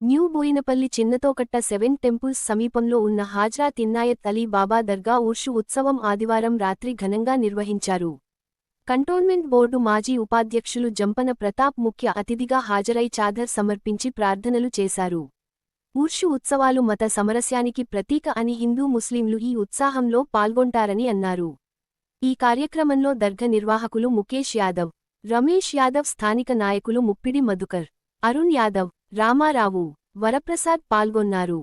New Boinpally Chinnathokatta seven temples సమీపంలో ఉన్న హాజ్రా తిన్నాయత్ అలీ బాబా దర్గా ఊర్షు ఉత్సవం ఆదివారం రాత్రి ఘనంగా నిర్వహించారు. కంటోన్మెంట్ బోర్డు మాజీ ఉపాధ్యక్షులు జంపన ప్రతాప్ ముఖ్య అతిథిగా హాజరై చాదర్ సమర్పించి ప్రార్థనలు చేశారు. ఊర్షు ఉత్సవాలు మత సమరస్యానికి ప్రతీక అని హిందూ ముస్లింలు ఈ ఉత్సాహంలో పాల్గొంటారని అన్నారు. ఈ కార్యక్రమంలో దర్గ నిర్వాహకులు ముఖేష్ యాదవ్ రమేష్ యాదవ్ స్థానిక నాయకులు ముప్పిడి మధుకర్ అరుణ్ యాదవ్ రామారావు వరప్రసాద్ పాల్గొన్నారు.